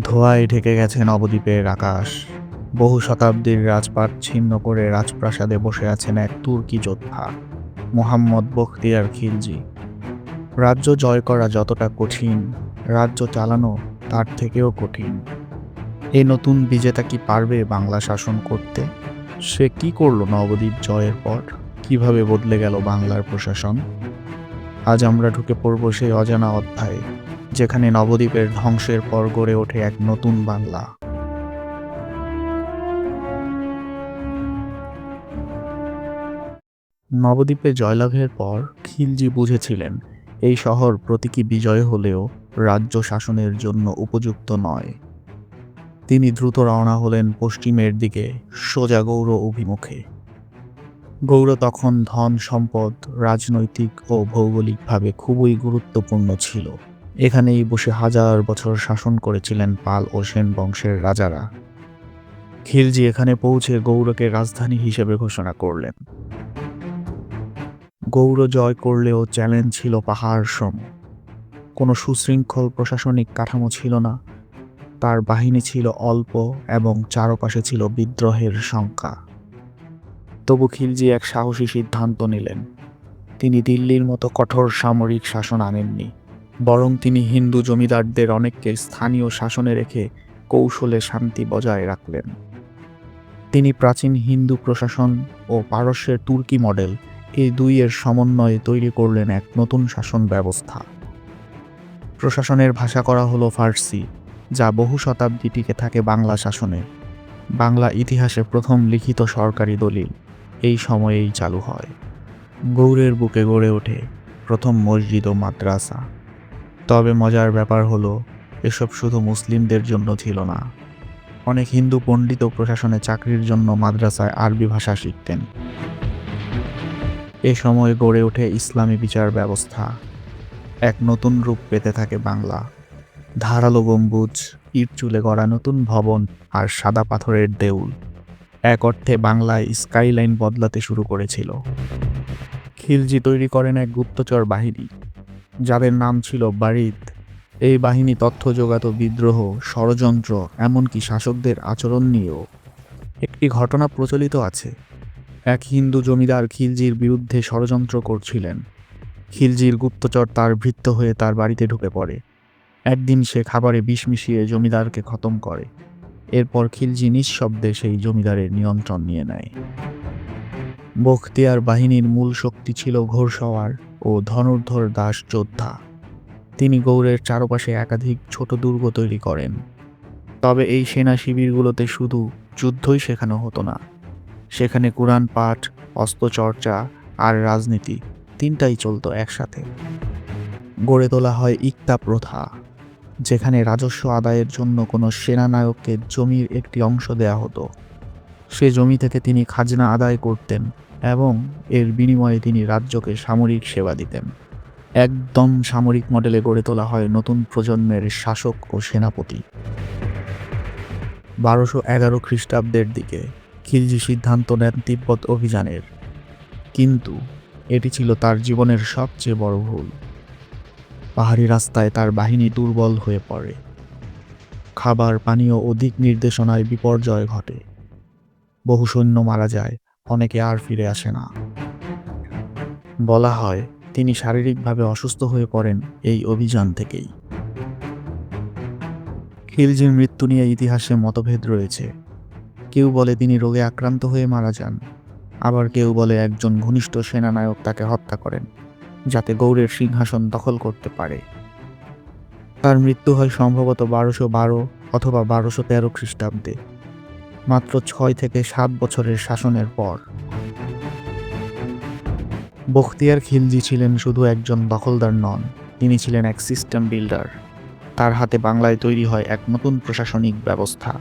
ধোঁয়ায় ঢেকে গেছে নবদ্বীপের আকাশ। বহু শতাব্দীর রাজপাট ছিন্ন করে রাজপ্রাসাদে বসে আছেন এক তুর্কি যোদ্ধা, মোহাম্মদ বখতিয়ার খিলজি। রাজ্য জয় করা যতটা কঠিন, রাজ্য চালানো তার থেকেও কঠিন। এই নতুন বিজেতা কি পারবে বাংলা শাসন করতে? সে কি করল নবদ্বীপ জয়ের পর? কীভাবে বদলে গেল বাংলার প্রশাসন? আজ আমরা ঢুকে পড়ব সেই অজানা অধ্যায়ে। যেখানে নবদ্বীপের ধ্বংসের পর গড়ে ওঠে এক নতুন বাংলা। নবদ্বীপে জয়লাভের পর খিলজি বুঝেছিলেন, এই শহর প্রতীকী বিজয় হলেও রাজ্য শাসনের জন্য উপযুক্ত নয়। তিনি দ্রুত রওনা হলেন পশ্চিমের দিকে, সোজা গৌর অভিমুখে। গৌর তখন ধন সম্পদ, রাজনৈতিক ও ভৌগোলিকভাবে খুবই গুরুত্বপূর্ণ ছিল। এখানেই বসে হাজার বছর শাসন করেছিলেন পাল ও সেন বংশের রাজারা। খিলজি এখানে পৌঁছে গৌরকে রাজধানী হিসেবে ঘোষণা করলেন। গৌর জয় করলেও চ্যালেঞ্জ ছিল পাহাড় সম। কোনো সুশৃঙ্খল প্রশাসনিক কাঠামো ছিল না। তার বাহিনী ছিল অল্প এবং চারপাশে ছিল বিদ্রোহের সংখ্যা। তবু খিলজি এক সাহসী সিদ্ধান্ত নিলেন। তিনি দিল্লির মতো কঠোর সামরিক শাসন আনেননি। বরং তিনি হিন্দু জমিদারদের অনেককে স্থানীয় শাসনে রেখে কৌশলে শান্তি বজায় রাখলেন। তিনি প্রাচীন হিন্দু প্রশাসন ও পারস্যের তুর্কি মডেল এই দুইয়ের সমন্বয়ে তৈরি করলেন এক নতুন শাসন ব্যবস্থা। প্রশাসনের ভাষা করা হলো ফার্সি, যা বহু শতাব্দী টিকে থাকে বাংলা শাসনে। বাংলা ইতিহাসে প্রথম লিখিত সরকারি দলিল এই সময়েই চালু হয়। গৌড়ের বুকে গড়ে ওঠে প্রথম মসজিদ ও মাদ্রাসা। তবে মজার ব্যাপার হলো, এসব শুধু মুসলিমদের জন্য ছিল না। অনেক হিন্দু পণ্ডিত প্রশাসনে চাকরির জন্য মাদ্রাসায় আরবি ভাষা শিখতেন। এ সময় গড়ে ওঠে ইসলামী বিচার ব্যবস্থা। এক নতুন রূপ পেতে থাকে বাংলা। ধারালো গম্বুজ, ইট চুলে গড়া নতুন ভবন আর সাদা পাথরের দেউল। এক অর্থে বাংলায় স্কাইলাইন বদলাতে শুরু করেছিল। খিলজি তৈরি করেন এক গুপ্তচর বাহিনী। যাদের নাম ছিল বারিদ এই বাহিনী তথ্য জোগাত বিদ্রোহ, ষড়যন্ত্র, এমনকি শাসকদের আচরণ নিয়েও একটি ঘটনা প্রচলিত আছে। এক হিন্দু জমিদার খিলজির বিরুদ্ধে ষড়যন্ত্র করছিলেন। খিলজির গুপ্তচর তার ভৃত্য হয়ে তার বাড়িতে ঢুকে পড়ে। একদিন সে খাবারে বিষ মিশিয়ে জমিদারকে খতম করে। এরপর খিলজি নিঃশব্দে সেই জমিদারের নিয়ন্ত্রণ নিয়ে নেয়। বখতিয়ার বাহিনীর মূল শক্তি ছিল ঘোড়সওয়ার। ও ধনুর্ধর দাস যোদ্ধা। তিনি গৌড়ের চারপাশে একাধিক ছোট দুর্গ তৈরি করেন। তবে এই সেনা শিবিরগুলোতে শুধু যুদ্ধই শেখানো হতো না। সেখানে কোরআন পাঠ, অস্ত্রচর্চা আর রাজনীতি তিনটাই চলত একসাথে। গড়ে তোলা হয় ইকতা প্রথা, যেখানে রাজস্ব আদায়ের জন্য কোনো সেনানায়ককে জমির একটি অংশ দেয়া হতো। সে জমি থেকে তিনি খাজনা আদায় করতেন এবং এর বিনিময়ে তিনি রাজ্যকে সামরিক সেবা দিতেন। একদম সামরিক মডেলে গড়ে তোলা হয় নতুন প্রজন্মের শাসক ও সেনাপতি। বারোশো এগারো খ্রিস্টাব্দের দিকে খিলজি সিদ্ধান্ত নেন তিব্বত অভিযানের। কিন্তু এটি ছিল তার জীবনের সবচেয়ে বড় ভুল। পাহাড়ি রাস্তায় তার বাহিনী দুর্বল হয়ে পড়ে। খাবার, পানীয় ও দিক নির্দেশনায় বিপর্যয় ঘটে। বহু সৈন্য মারা যায়। অনেকে আর ফিরে আসে না। বলা হয়, তিনি শারীরিকভাবে অসুস্থ হয়ে পড়েন এই অভিযান থেকেই। খিলজির মৃত্যু নিয়ে ইতিহাসে মতভেদ রয়েছে। কেউ বলে তিনি রোগে আক্রান্ত হয়ে মারা যান, আবার কেউ বলে একজন ঘনিষ্ঠ সেনানায়ক তাকে হত্যা করেন, যাতে গৌড়ের সিংহাসন দখল করতে পারে। তার মৃত্যু হয় সম্ভবত বারোশো বারো অথবা বারোশো তেরো খ্রিস্টাব্দে। মাত্র ছয় থেকে সাত বছরের শাসনের পর। বখতিয়ার খিলজি ছিলেন শুধু একজন দখলদার নন, তিনি ছিলেন এক সিস্টেম বিল্ডার তার হাতে বাংলায় তৈরি হয় এক নতুন প্রশাসনিক ব্যবস্থা।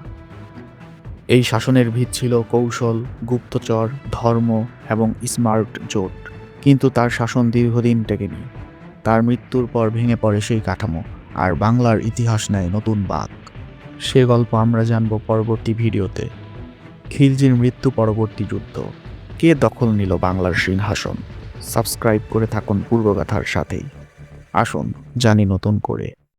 এই শাসনের ভিত ছিল কৌশল, গুপ্তচর, ধর্ম এবং স্মার্ট জোট। কিন্তু তার শাসন দীর্ঘদিন টেকেনি। তার মৃত্যুর পর ভেঙে পড়ে সেই কাঠামো, আর বাংলার ইতিহাস নেয় নতুন বাক সে গল্প আমরা জানব পরবর্তী ভিডিওতে। খিলজির মৃত্যু পরবর্তী যুদ্ধ। কে দখল নিল বাংলার সিংহাসন? সাবস্ক্রাইব করে থাকুন পূর্বগাথার সাথেই। আসুন জানি নতুন করে।